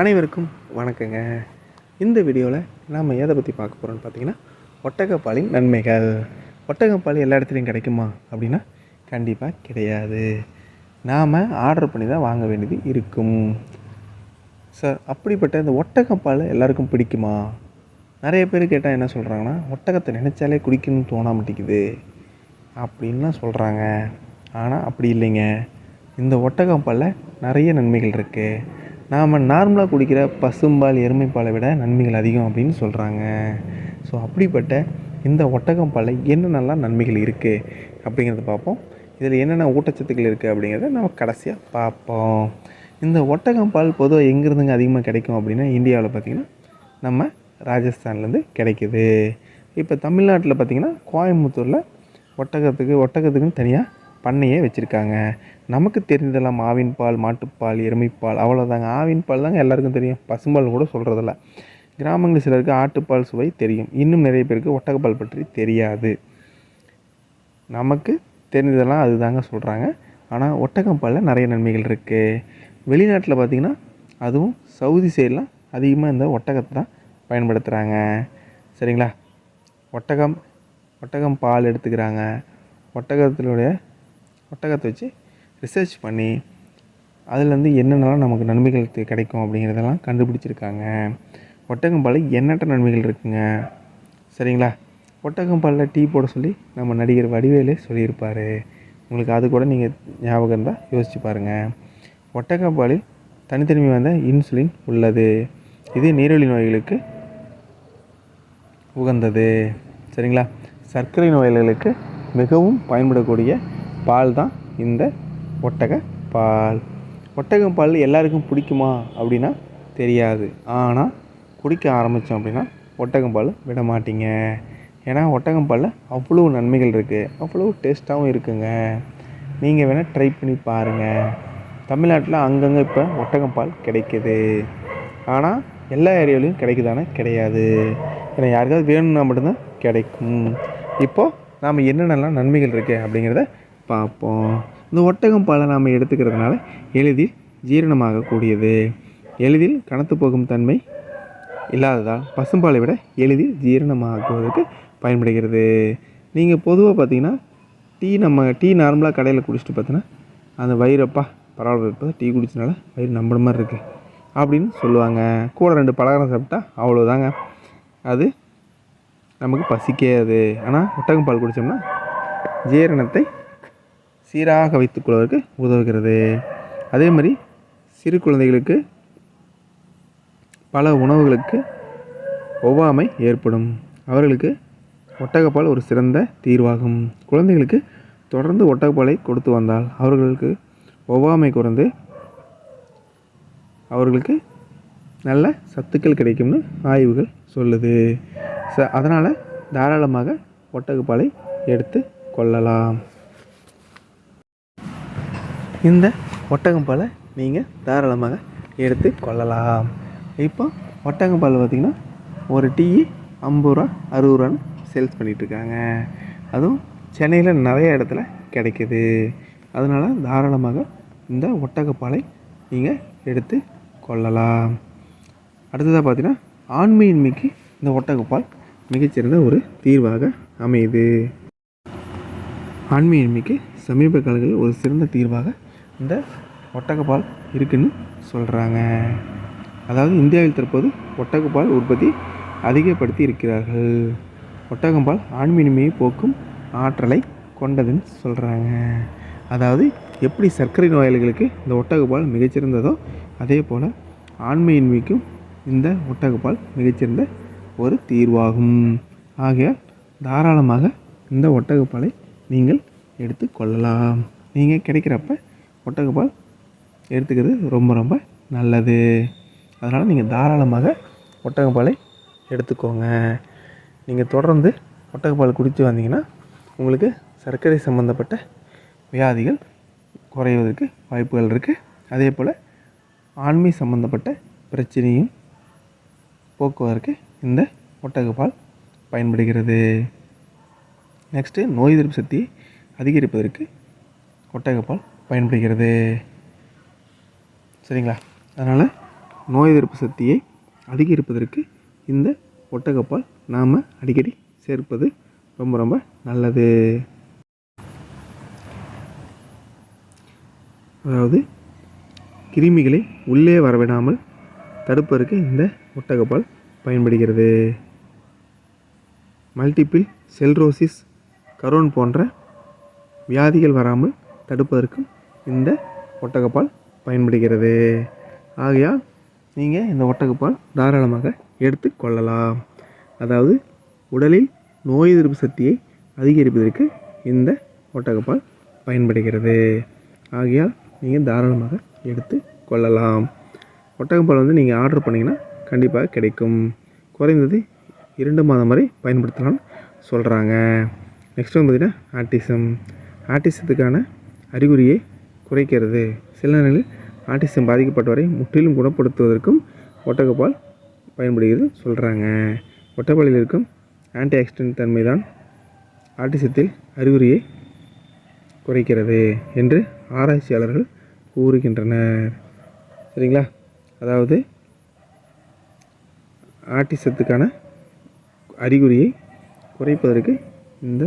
அனைவருக்கும் வணக்கங்க. இந்த வீடியோவில் நாம் எதை பற்றி பார்க்க போகிறோம்னு பார்த்தீங்கன்னா ஒட்டகப்பாலின் நன்மைகள். ஒட்டகப்பால் எல்லா இடத்துலையும் கிடைக்குமா அப்படின்னா கண்டிப்பாக கிடையாது. நாம் ஆர்டர் பண்ணி தான் வாங்க வேண்டியது இருக்கும். சார் அப்படிப்பட்ட இந்த ஒட்டகப்பால் எல்லாருக்கும் பிடிக்குமா? நிறைய பேர் கேட்டால் என்ன சொல்கிறாங்கன்னா ஒட்டகத்தை நினச்சாலே குடிக்கணும்னு தோண மாட்டேங்குது. அப்படின்லாம் சொல்கிறாங்க ஆனால் அப்படி இல்லைங்க. இந்த ஒட்டகப்பாலில் நிறைய நன்மைகள் இருக்குது நாம் நார்மலாக குடிக்கிற பசும்பால் எருமைப்பாலை விட நன்மைகள் அதிகம் அப்படின்னு சொல்கிறாங்க ஸோ அப்படிப்பட்ட இந்த ஒட்டகம் ஒட்டகப்பாலில் என்னென்னலாம் நன்மைகள் இருக்குது அப்படிங்கிறத பார்ப்போம். இதில் என்னென்ன ஊட்டச்சத்துக்கள் இருக்குது அப்படிங்கிறத நம்ம கடைசியாக பார்ப்போம். இந்த ஒட்டகம் பால் பொதுவாக எங்கேருந்துங்க அதிகமாக கிடைக்கும் அப்படின்னா இந்தியாவில் பார்த்திங்கன்னா நம்ம ராஜஸ்தான்லேருந்து கிடைக்குது. இப்போ தமிழ்நாட்டில் பார்த்திங்கன்னா கோயம்புத்தூரில் ஒட்டகத்துக்கு ஒட்டகத்துக்குன்னு தனியாக பண்ணையே வச்சுருக்காங்க. நமக்கு தெரிஞ்சதெல்லாம் ஆவின் பால் மாட்டுப்பால் எருமைப்பால் அவ்வளோதாங்க ஆவின் பால் தாங்க எல்லாருக்கும் தெரியும். பசும்பால் கூட சொல்கிறதில்ல கிராமங்களில் சிலருக்கு ஆட்டுப்பால் சுவை தெரியும். இன்னும் நிறைய பேருக்கு ஒட்டகப்பால் பற்றி தெரியாது. நமக்கு தெரிஞ்சதெல்லாம் அதுதாங்க சொல்கிறாங்க ஆனால் ஒட்டகப்பாலில் நிறைய நன்மைகள் இருக்குது வெளிநாட்டில் பார்த்திங்கன்னா அதுவும் சவுதி சைட்லாம் அதிகமாக இந்த ஒட்டகத்தை தான் பயன்படுத்துகிறாங்க சரிங்களா? ஒட்டகம் ஒட்டகம் பால் எடுத்துக்கிறாங்க. ஒட்டகத்தினுடைய ஒட்டகத்தை வச்சு ரிசர்ச் பண்ணி அதுலேருந்து என்னென்னலாம் நமக்கு நன்மைகள் கிடைக்கும் அப்படிங்கிறதெல்லாம் கண்டுபிடிச்சிருக்காங்க. ஒட்டகம் பாலில் எண்ணற்ற நன்மைகள் இருக்குங்க? சரிங்களா? ஒட்டகம் பாலில் டீ போட சொல்லி நம்ம நடிகர் வடிவேலு சொல்லியிருப்பார். உங்களுக்கு அது கூட நீங்கள் ஞாபகம் இருந்தால் யோசிச்சு பாருங்கள் ஒட்டகம் பாலில் தனித்தன்மை வந்த இன்சுலின் உள்ளது. இது நீரிழிவு நோய்களுக்கு உகந்தது. சரிங்களா? சர்க்கரை நோயாளிகளுக்கு மிகவும் பயன்படக்கூடிய பால் தான் இந்த ஒட்டக பால். ஒட்டகம் பால் எல்லாருக்கும் பிடிக்குமா அப்படின்னா தெரியாது. ஆனால் குடிக்க ஆரம்பித்தோம் அப்படின்னா ஒட்டகம் பால் விட மாட்டீங்க. ஏன்னா ஒட்டகம் பாலில் அவ்வளோ நன்மைகள் இருக்குது அவ்வளோ டேஸ்ட்டாகவும் இருக்குங்க. நீங்கள் வேணால் ட்ரை பண்ணி பாருங்கள் தமிழ்நாட்டில் அங்கங்கே இப்போ ஒட்டகம் பால் கிடைக்குது. ஆனால் எல்லா ஏரியாவிலையும் கிடைக்குதானே கிடையாது. ஏன்னா யாருக்காவது வேணும்னா மட்டும்தான் கிடைக்கும். இப்போது நாம் என்னென்னலாம் நன்மைகள் இருக்குது அப்படிங்கிறத பார்ப்போம். இந்த ஒட்டகம் பாலை நாம் எடுத்துக்கிறதுனால எளிதில் ஜீரணமாகக்கூடியது எளிதில் கனத்து போகும் தன்மை இல்லாததால் பசும்பாலை விட எளிதில் ஜீரணமாகுவதற்கு பயன்படுகிறது. நீங்கள் பொதுவாக பார்த்தீங்கன்னா டீ நம்ம டீ நார்மலாக கடையில் குடிச்சிட்டு பார்த்தீங்கன்னா அந்த வயிறப்பா பரவாயில்ல இப்போ டீ குடிச்சனால வயிறு நம்புற மாதிரி இருக்குது அப்படின்னு சொல்லுவாங்க. கூட ரெண்டு பலகாரம் சாப்பிட்டா அவ்வளோதாங்க அது நமக்கு பசிக்காது. ஆனால் ஒட்டகம் பால் குடித்தோம்னா ஜீரணத்தை சீராக வைத்துக்கொள்வதற்கு உதவுகிறது. அதே மாதிரி சிறு குழந்தைகளுக்கு பல உணவுகளுக்கு ஒவ்வாமை ஏற்படும். அவர்களுக்கு ஒட்டகப்பால் ஒரு சிறந்த தீர்வாகும். குழந்தைகளுக்கு தொடர்ந்து ஒட்டகப்பாலை கொடுத்து வந்தால் அவர்களுக்கு ஒவ்வாமை குறைந்து அவர்களுக்கு நல்ல சத்துக்கள் கிடைக்கும்னு ஆய்வுகள் சொல்லுது. ச அதனால் தாராளமாக ஒட்டகப்பாலை எடுத்து கொள்ளலாம். இந்த ஒட்டகம்பாலை நீங்கள் தாராளமாக எடுத்து கொள்ளலாம். இப்போ ஒட்டகப்பால் பார்த்திங்கன்னா ஒரு டீ ஐம்பது ரூபா அறுபது ரூபான்னு சேல்ஸ் பண்ணிகிட்ருக்காங்க அதுவும் சென்னையில் நிறைய இடத்துல கிடைக்குது. அதனால் தாராளமாக இந்த ஒட்டகப்பாலை நீங்கள் எடுத்து கொள்ளலாம். அடுத்ததாக பார்த்தீங்கன்னா ஆண்மையின்மைக்கு இந்த ஒட்டகப்பால் மிகச்சிறந்த ஒரு தீர்வாக அமையுது. ஆண்மையின்மைக்கு சமீப காலங்களில் ஒரு சிறந்த தீர்வாக இந்த ஒட்டகப்பால் இருக்குதுன்னு சொல்கிறாங்க அதாவது இந்தியாவில் தற்போது ஒட்டகப்பால் உற்பத்தி அதிகப்படுத்தி இருக்கிறார்கள். ஒட்டகப்பால் ஆண்மையின்மையை போக்கும் ஆற்றலை கொண்டதுன்னு சொல்கிறாங்க அதாவது எப்படி சர்க்கரை நோயாளிகளுக்கு இந்த ஒட்டகப்பால் மிகச்சிறந்ததோ அதே போல் ஆண்மையின்மைக்கும் இந்த ஒட்டகப்பால் மிகச்சிறந்த ஒரு தீர்வாகும். ஆகையால் தாராளமாக இந்த ஒட்டகப்பாலை நீங்கள் எடுத்து கொள்ளலாம். நீங்கள் கிடைக்கிறப்ப ஒட்டகப்பால் எடுத்துக்கிறது ரொம்ப ரொம்ப நல்லது. அதனால் நீங்கள் தாராளமாக ஒட்டகப்பாலை எடுத்துக்கோங்க. நீங்கள் தொடர்ந்து ஒட்டகப்பால் குடித்து வந்தீங்கன்னா உங்களுக்கு சர்க்கரை சம்மந்தப்பட்ட வியாதிகள் குறைவதற்கு வாய்ப்புகள் இருக்குது அதே போல் ஆண்மை சம்மந்தப்பட்ட பிரச்சனையும் போக்குவதற்கு இந்த ஒட்டகப்பால் பயன்படுகிறது. நெக்ஸ்ட்டு நோய் எதிர்ப்பு சக்தியை அதிகரிப்பதற்கு ஒட்டகப்பால் பயன்படுகிறது. சரிங்களா? அதனால் நோய் எதிர்ப்பு சக்தியை அதிகரிப்பதற்கு இந்த ஒட்டகப்பால் நாம் அடிக்கடி சேர்ப்பது ரொம்ப ரொம்ப நல்லது. அதாவது கிருமிகளை உள்ளே வரவிடாமல் தடுப்பதற்கு இந்த ஒட்டகப்பால் பயன்படுகிறது. மல்டிபிள் செல்ரோசிஸ் கரோன் போன்ற வியாதிகள் வராமல் தடுப்பதற்கும் இந்த ஒட்டகப்பால் பயன்படுகிறது. ஆகையால் நீங்கள் இந்த ஒட்டகப்பால் தாராளமாக எடுத்து கொள்ளலாம். அதாவது உடலில் நோய் எதிர்ப்பு சக்தியை அதிகரிப்பதற்கு இந்த ஒட்டகப்பால் பயன்படுகிறது. ஆகையால் நீங்கள் தாராளமாக எடுத்து கொள்ளலாம். ஒட்டகப்பால் வந்து நீங்கள் ஆர்டர் பண்ணிங்கன்னா கண்டிப்பாக கிடைக்கும். குறைந்தது இரண்டு மாதம் வரை பயன்படுத்தலாம்னு சொல்கிறாங்க நெக்ஸ்ட் வந்து பார்த்திங்கன்னா ஆட்டிசம் ஆட்டிசத்துக்கான அறிகுறியை குறைக்கிறது. சில நேரங்களில் ஆட்டிசம் பாதிக்கப்பட்டவரை முற்றிலும் குணப்படுத்துவதற்கும் ஒட்டகப்பால் பயன்படுகிறது சொல்கிறாங்க ஒட்டப்பாலில் இருக்கும் ஆன்டி ஆக்சிடென்ட் தன்மை தான் ஆட்டிசத்தில் அறிகுறியை குறைக்கிறது என்று ஆராய்ச்சியாளர்கள் கூறுகின்றனர். சரிங்களா? அதாவது ஆட்டிசத்துக்கான அறிகுறியை குறைப்பதற்கு இந்த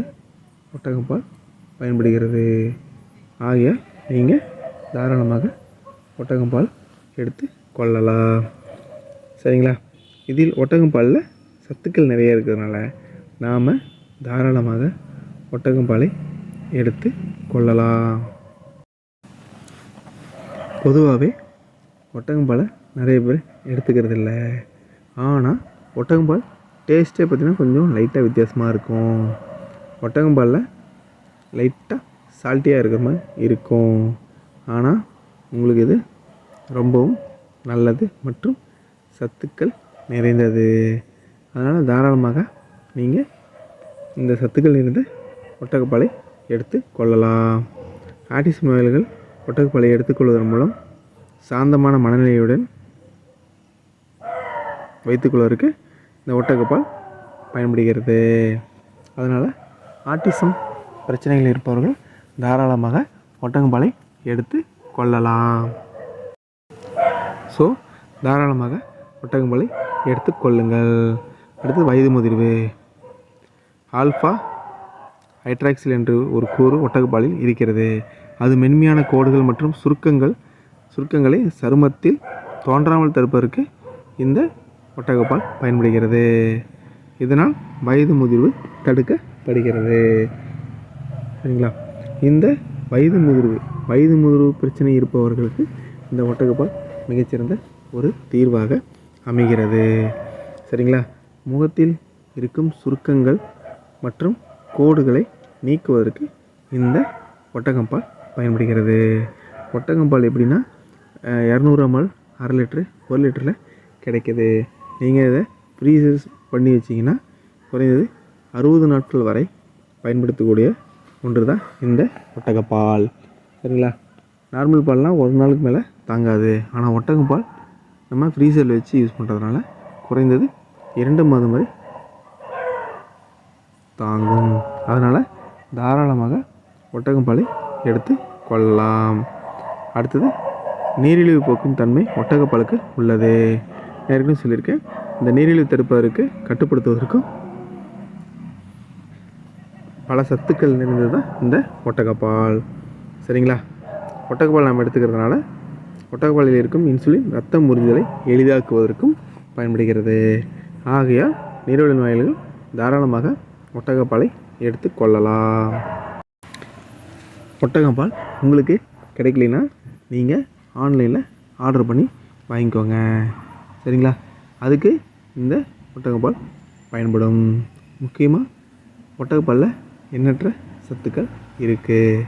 ஒட்டகப்பால் பயன்படுகிறது. ஆகிய நீங்கள் தாராளமாக ஒட்டகம்பால் எடுத்து கொள்ளலாம். சரிங்களா? இதில் ஒட்டகம்பாலில் சத்துக்கள் நிறைய இருக்கிறதுனால நாம் தாராளமாக ஒட்டகம்பாலை எடுத்து கொள்ளலாம். பொதுவாகவே ஒட்டகம்பாலை நிறைய பேர் எடுத்துக்கிறது இல்லை ஆனால் ஒட்டகம்பால் டேஸ்ட்டே பார்த்திங்கன்னா கொஞ்சம் லைட்டாக வித்தியாசமாக இருக்கும். ஒட்டகம்பாலில் லைட்டாக சால்ட்டியாக இருக்கிற மாதிரி இருக்கும். ஆனால் உங்களுக்கு இது ரொம்பவும் நல்லது மற்றும் சத்துக்கள் நிறைந்தது. அதனால் தாராளமாக நீங்கள் இந்த சத்துக்கள் நிறைந்த ஒட்டகப்பாலை எடுத்து கொள்ளலாம். ஆட்டிசம் நோயாளிகள் ஒட்டகப்பாலை எடுத்துக்கொள்வதன் மூலம் சாந்தமான மனநிலையுடன் வைத்துக்கொள்வதற்கு இந்த ஒட்டகப்பால் பயன்படுகிறது. அதனால் ஆட்டிசம் பிரச்சனைகள் இருப்பவர்கள் தாராளமாக ஒட்டகம்பாலை எடுத்து கொள்ளலாம். ஸோ தாராளமாக ஒட்டகம்பாலை எடுத்து கொள்ளுங்கள். அடுத்து வயது முதிர்வு. ஆல்ஃபா ஹைட்ராக்சில் என்று ஒரு கூறு ஒட்டகப்பாலில் இருக்கிறது. அது மென்மையான கோடுகள் மற்றும் சுருக்கங்கள் சுருக்கங்களை சருமத்தில் தோன்றாமல் தடுப்பதற்கு இந்த ஒட்டகப்பால் பயன்படுகிறது. இதனால் வயது முதிர்வு தடுக்கப்படுகிறது. சரிங்களா? இந்த வயது முதிர்வு வயது முதிர்வு பிரச்சனை இருப்பவர்களுக்கு இந்த ஒட்டகப்பால் மிகச்சிறந்த ஒரு தீர்வாக அமைகிறது. சரிங்களா? முகத்தில் இருக்கும் சுருக்கங்கள் மற்றும் கோடுகளை நீக்குவதற்கு இந்த ஒட்டகம்பால் பயன்படுகிறது. ஒட்டகம்பால் எப்படின்னா இரநூறு எம்எல் அரை லிட்ரு ஒரு லிட்டரில் கிடைக்கிது. நீங்கள் இதை ஃப்ரீசர்ஸ் பண்ணி வச்சிங்கன்னா குறைந்தது அறுபது நாட்கள் வரை பயன்படுத்தக்கூடிய ஒன்று தான் இந்த ஒட்டகப்பால். சரிங்களா? நார்மல் பால்லாம் ஒரு நாளுக்கு மேலே தாங்காது. ஆனால் ஒட்டகப்பால் நம்ம ஃப்ரீசரில் வச்சு யூஸ் பண்ணுறதுனால குறைந்தது இரண்டு மாதம் வரை தாங்கும். அதனால் தாராளமாக ஒட்டகப்பாலை எடுத்து கொள்ளலாம். அடுத்தது நீரிழிவு போக்கும் தன்மை ஒட்டகப்பாலுக்கு உள்ளது. ஏற்கனவே சொல்லியிருக்கேன் இந்த நீரிழிவு தடுப்பதற்கு கட்டுப்படுத்துவதற்கும் பல சத்துக்கள் நிறைந்தது தான் இந்த ஒட்டகப்பால். சரிங்களா? ஒட்டகப்பால் நாம் எடுத்துக்கிறதுனால ஒட்டகப்பாலில் இருக்கும் இன்சுலின் ரத்தம் உறிஞ்சுதலை எளிதாக்குவதற்கும் பயன்படுகிறது. ஆகையால் நீரிழிவு நோயாளிகள் தாராளமாக ஒட்டகப்பாலை எடுத்து கொள்ளலாம். ஒட்டகப்பால் உங்களுக்கு கிடைக்கலனா நீங்கள் ஆன்லைனில் ஆர்டர் பண்ணி வாங்கிக்கோங்க. சரிங்களா? அதுக்கு இந்த ஒட்டகப்பால் பயன்படும். முக்கியமாக ஒட்டகப்பாலில் எண்ணற்ற சத்துக்கள் இருக்குது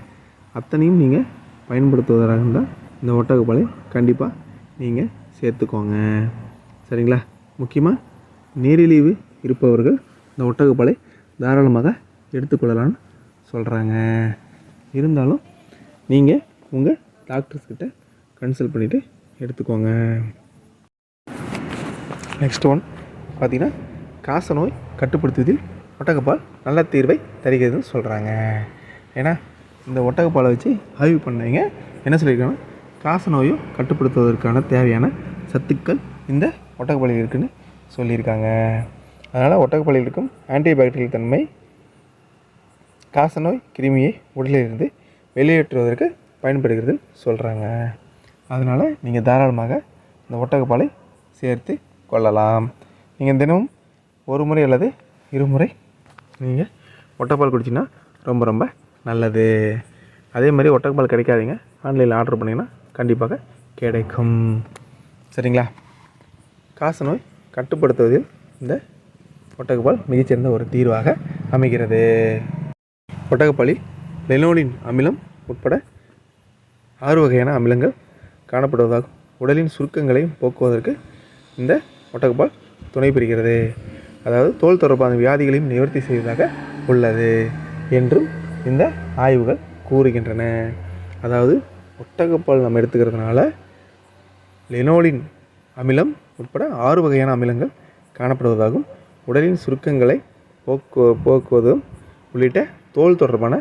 அத்தனையும் நீங்கள் பயன்படுத்துவதாக இருந்தால் இந்த ஒட்டகப்பாலை கண்டிப்பாக நீங்கள் சேர்த்துக்கோங்க. சரிங்களா? முக்கியமாக நீரிழிவு இருப்பவர்கள் இந்த ஒட்டகப்பாலை தாராளமாக எடுத்துக்கொள்ளலாம்னு சொல்கிறாங்க இருந்தாலும் நீங்கள் உங்கள் டாக்டர்ஸ்கிட்ட கன்சல்ட் பண்ணிவிட்டு எடுத்துக்கோங்க. நெக்ஸ்ட் ஒன் பார்த்திங்கன்னா காச நோய் கட்டுப்படுத்துவதில் ஒட்டகப்பால் நல்ல தீர்வை தருகிறதுன்னு சொல்கிறாங்க ஏன்னா இந்த ஒட்டகப்பாலை வச்சு ஆய்வு பண்ணீங்க. என்ன சொல்லியிருக்காங்கன்னா காசநோயும் கட்டுப்படுத்துவதற்கான தேவையான சத்துக்கள் இந்த ஒட்டகப்பாலில் இருக்குதுன்னு சொல்லியிருக்காங்க. அதனால் ஒட்டகப்பாலில் இருக்கும் ஆன்டிபாக்டீரியல் தன்மை காசநோய் கிருமியை உடலிலிருந்து வெளியேற்றுவதற்கு பயன்படுகிறது சொல்கிறாங்க அதனால் நீங்கள் தாராளமாக இந்த ஒட்டகப்பாலை சேர்த்து கொள்ளலாம். நீங்கள் தினமும் ஒரு முறை அல்லது இருமுறை நீங்கள் ஒட்டைப்பால் குடிச்சிங்கன்னா ரொம்ப ரொம்ப நல்லது. அதே மாதிரி ஒட்டகப்பால் கிடைக்காதீங்க. ஆன்லைனில் ஆர்டர் பண்ணிங்கன்னா கண்டிப்பாக கிடைக்கும். சரிங்களா? காசநோய் கட்டுப்படுத்துவதில் இந்த ஒட்டகப்பால் மிகச்சிறந்த ஒரு தீர்வாக அமைகிறது. ஒட்டகப்பாலில் லெனோனின் அமிலம் உட்பட ஆறு வகையான அமிலங்கள் காணப்படுவதாகும். உடலின் சுருக்கங்களையும் போக்குவதற்கு இந்த ஒட்டகப்பால் துணை பெறுகிறது அதாவது தோல் தொடர்பான வியாதிகளையும் நிவர்த்தி செய்வதாக உள்ளது என்றும் இந்த ஆய்வுகள் கூறுகின்றன. அதாவது ஒட்டகப்பால் நம்ம எடுத்துக்கிறதுனால லெனோலின் அமிலம் உட்பட ஆறு வகையான அமிலங்கள் காணப்படுவதாகவும் உடலின் சுருக்கங்களை போக்கு போக்குவதும் உள்ளிட்ட தோல் தொடர்பான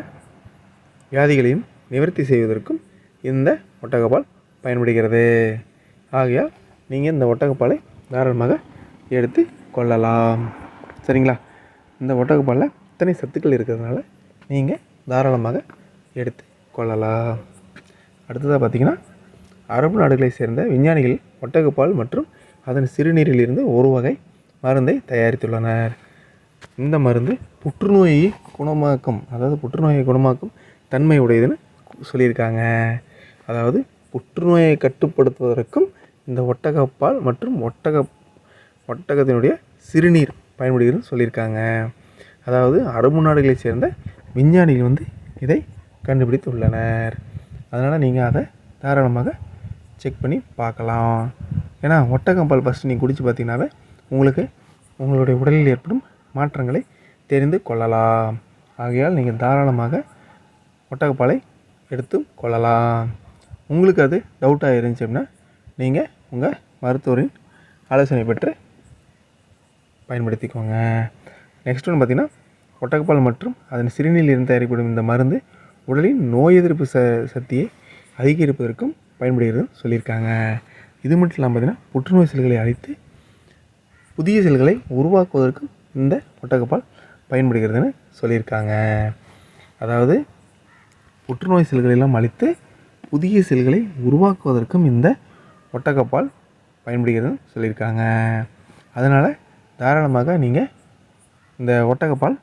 வியாதிகளையும் நிவர்த்தி செய்வதற்கும் இந்த ஒட்டகப்பால் பயன்படுகிறது. ஆகையால் நீங்கள் இந்த ஒட்டகப்பாலை தாராளமாக எடுத்து கொள்ளலாம். சரிங்களா? இந்த ஒட்டகப்பாலில் இத்தனை சத்துக்கள் இருக்கிறதுனால நீங்கள் தாராளமாக எடுத்து கொள்ளலாம். அடுத்ததாக பார்த்தீங்கன்னா அரபு நாடுகளை சேர்ந்த விஞ்ஞானிகள் ஒட்டகப்பால் மற்றும் அதன் சிறுநீரிலிருந்து ஒரு வகை மருந்தை தயாரித்துள்ளனர். இந்த மருந்து புற்றுநோயை குணமாக்கும் அதாவது புற்றுநோயை குணமாக்கும் தன்மை உடையதுன்னு சொல்லியிருக்காங்க. அதாவது புற்றுநோயை கட்டுப்படுத்துவதற்கும் இந்த ஒட்டகப்பால் மற்றும் ஒட்டக ஒட்டகத்தினுடைய சிறுநீர் பயன்படுகிறதுன்னு சொல்லியிருக்காங்க. அதாவது அரபு நாடுகளைச் சேர்ந்த விஞ்ஞானிகள் வந்து இதை கண்டுபிடித்துள்ளனர். அதனால் நீங்கள் அதை தாராளமாக செக் பண்ணி பார்க்கலாம். ஏன்னா ஒட்டகம்பால் ஃபஸ்ட்டு நீங்கள் குடித்து பார்த்தீங்கன்னாவே உங்களுக்கு உங்களுடைய உடலில் ஏற்படும் மாற்றங்களை தெரிந்து கொள்ளலாம். ஆகையால் நீங்கள் தாராளமாக ஒட்டகப்பாலை எடுத்து கொள்ளலாம். உங்களுக்கு அது டவுட்டாக இருந்துச்சு அப்படின்னா நீங்கள் உங்கள் மருத்துவரின் ஆலோசனை பெற்று பயன்படுத்திக்கோங்க. நெக்ஸ்ட் ஒன்று பார்த்தீங்கன்னா ஒட்டகப்பால் மற்றும் அதன் சிறுநீரில் இருந்து தயாரிக்கப்படும் இந்த மருந்து உடலின் நோய் எதிர்ப்பு ச சக்தியை அதிகரிப்பதற்கும் பயன்படுகிறதுன்னு சொல்லியிருக்காங்க. இது மட்டும் இல்லாமல் பார்த்தீங்கன்னா புற்றுநோய் செல்களை அழித்து புதிய செல்களை உருவாக்குவதற்கும் இந்த ஒட்டகப்பால் பயன்படுகிறதுன்னு சொல்லியிருக்காங்க. அதாவது புற்றுநோய் செல்களை எல்லாம் அழித்து புதிய செல்களை உருவாக்குவதற்கும் இந்த ஒட்டகப்பால் பயன்படுகிறதுன்னு சொல்லியிருக்காங்க. அதனால் தாராளமாக நீங்கள் இந்த ஒட்டகப்பால்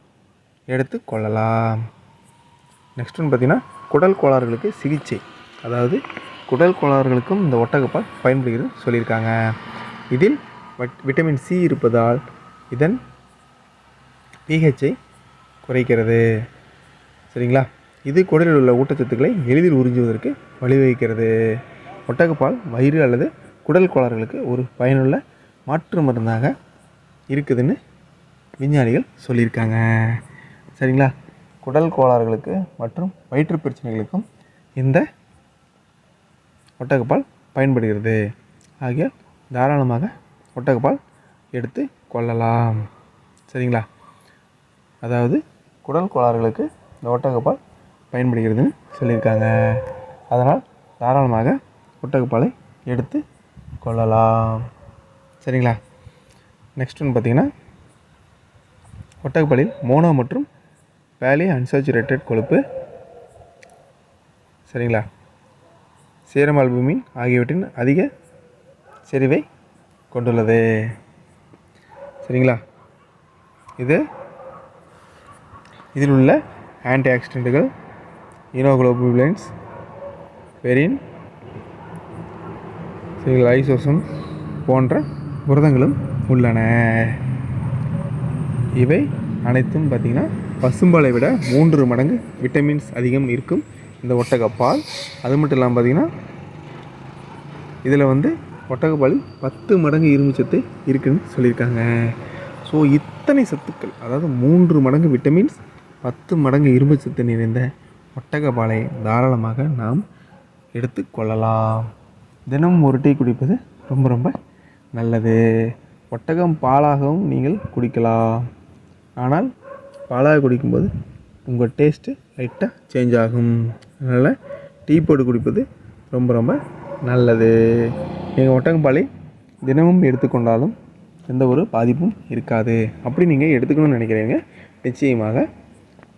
எடுத்து கொள்ளலாம். நெக்ஸ்ட் ஒன்று பார்த்தீங்கன்னா குடல் கோளாறுகளுக்கு சிகிச்சை. அதாவது குடல் கோளாறுகளுக்கும் இந்த ஒட்டகப்பால் பயன்படுகிறது சொல்லியிருக்காங்க. இதில் வட்- விட்டமின் சி இருப்பதால் இதன் பிஹெச்சை குறைக்கிறது. சரிங்களா? இது குடலில் உள்ள ஊட்டச்சத்துக்களை எளிதில் உறிஞ்சுவதற்கு வழிவகுக்கிறது. ஒட்டகப்பால் வயிறு அல்லது குடல் கோளாறுகளுக்கு ஒரு பயனுள்ள மாற்று மருந்தாக இருக்குதுன்னு விஞ்ஞானிகள் சொல்லியிருக்காங்க. சரிங்களா? குடல் கோளாறுகளுக்கு மற்றும் வயிற்று பிரச்சனைகளுக்கும் இந்த ஒட்டகப்பால் பயன்படுகிறது. ஆகிய தாராளமாக ஒட்டகப்பால் எடுத்து கொள்ளலாம். சரிங்களா? அதாவது குடல் கோளாறுகளுக்கு இந்த ஒட்டகப்பால் பயன்படுகிறதுன்னு சொல்லியிருக்காங்க. அதனால் தாராளமாக ஒட்டகப்பாலை எடுத்து கொள்ளலாம். சரிங்களா? நெக்ஸ்ட் ஒன்று பார்த்தீங்கன்னா ஒட்டகப்பாலில் மோனோ மற்றும் வேலி அன்சாச்சுரேட்டட் கொழுப்பு. சரிங்களா? சீரம் அல்புமின் ஆகியவற்றின் அதிக செறிவை கொண்டுள்ளது. சரிங்களா? இது இதில் உள்ள ஆன்டி ஆக்சிடென்ட்டுகள் ஈனோகுளோபுலன்ஸ் பெரின் சரிங்களா ஐசோசம் போன்ற புரதங்களும் உள்ளன. இவை அனைத்தும் பார்த்திங்கன்னா பசும்பாலை விட மூன்று மடங்கு விட்டமின்ஸ் அதிகம் இருக்கும் இந்த ஒட்டகப்பால். அது மட்டும் இல்லாமல் பார்த்திங்கன்னா இதில் வந்து ஒட்டகப்பாலில் பத்து மடங்கு இரும்புச்சத்து இருக்குதுன்னு சொல்லியிருக்காங்க. ஸோ இத்தனை சத்துக்கள் அதாவது மூன்று மடங்கு விட்டமின்ஸ் பத்து மடங்கு இரும்புச்சத்து நிறைந்த ஒட்டகப்பாலை தாராளமாக நாம் எடுத்துக்கொள்ளலாம் தினமும் ஒரு டீ குடிப்பது ரொம்ப ரொம்ப நல்லது. ஒட்டகம் பாலாகவும் நீங்கள் குடிக்கலாம். ஆனால் பாலாக குடிக்கும்போது உங்கள் டேஸ்ட்டு லைட்டாக சேஞ்ச் ஆகும். அதனால் டீ போட்டு குடிப்பது ரொம்ப ரொம்ப நல்லது. நீங்கள் ஒட்டகம்பாலை தினமும் எடுத்துக்கொண்டாலும் எந்த ஒரு பாதிப்பும் இருக்காது. அப்படி நீங்கள் எடுத்துக்கணும்னு நினைக்கிறீங்க. நிச்சயமாக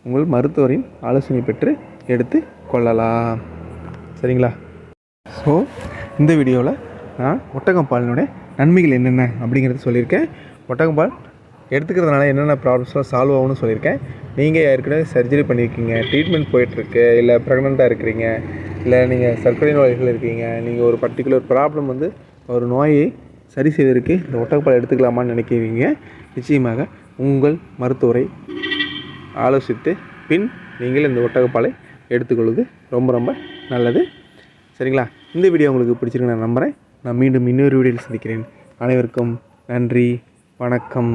உங்கள் மருத்துவரின் ஆலோசனை பெற்று எடுத்து கொள்ளலாம். சரிங்களா? ஸோ இந்த வீடியோவில் நான் ஒட்டகம்பாலினுடைய நன்மைகள் என்னென்ன அப்படிங்கிறத சொல்லியிருக்கேன். ஒட்டகப்பால் எடுத்துக்கிறதுனால என்னென்ன ப்ராப்ளம்ஸ்லாம் சால்வ் ஆகும்னு சொல்லியிருக்கேன். நீங்கள் ஏற்கனவே சர்ஜரி பண்ணியிருக்கீங்க ட்ரீட்மெண்ட் போயிட்டுருக்கு இல்லை ப்ரெக்னெண்ட்டாக இருக்கிறீங்க இல்லை நீங்கள் சர்க்கரை நோய்கள் இருக்கீங்க நீங்கள் ஒரு பர்டிகுலர் ப்ராப்ளம் வந்து ஒரு நோயை சரி செய்வதற்கு இந்த ஒட்டகப்பால் எடுத்துக்கலாமான்னு நினைக்கிறீங்க. நிச்சயமாக உங்கள் மருத்துவரை ஆலோசித்து பின் நீங்கள் இந்த ஒட்டகப்பாலை எடுத்துக்கொள்வது ரொம்ப ரொம்ப நல்லது. சரிங்களா? இந்த வீடியோ உங்களுக்கு பிடிச்சிருக்கு நான் நம்புகிறேன் நான் மீண்டும் இன்னொரு வீடியோவில் சந்திக்கிறேன். அனைவருக்கும் நன்றி வணக்கம்.